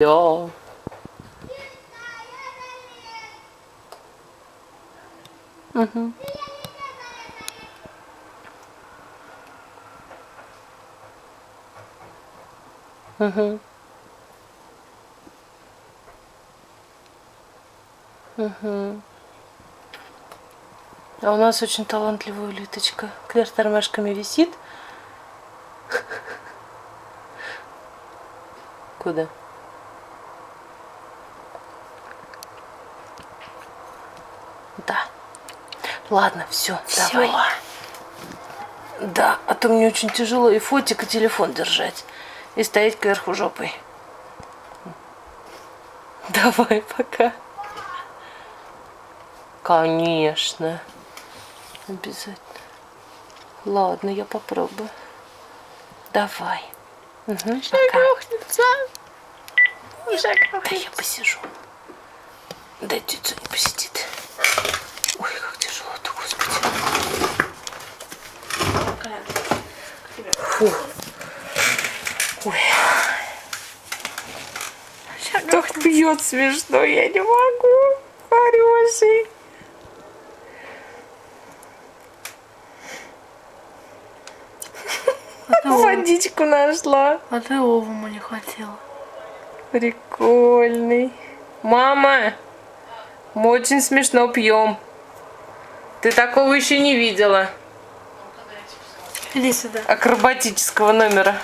Да. Угу. Угу. Угу. А у нас очень талантливая улиточка. Клер тормашками висит. Куда? Да. Ладно, все, давай. Да, а то мне очень тяжело и фотик, и телефон держать. И стоять кверху жопой. Давай, пока. Конечно. Обязательно. Ладно, я попробую. Давай. Угу, пока. Грохнется. Уже Да я посижу. Да тетя не посидит. Ой, как тяжело-то, господи. Фу. Ой. Так бьет смешно, я не могу. Хороший. Водичку нашла. А ты овума не хватило. Прикольный. Мама, мы очень смешно пьем. Ты такого еще не видела. Иди сюда. Акробатического номера.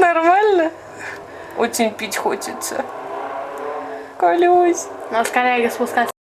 Нормально? Очень пить хочется. Колюсь. На скорее спускаться.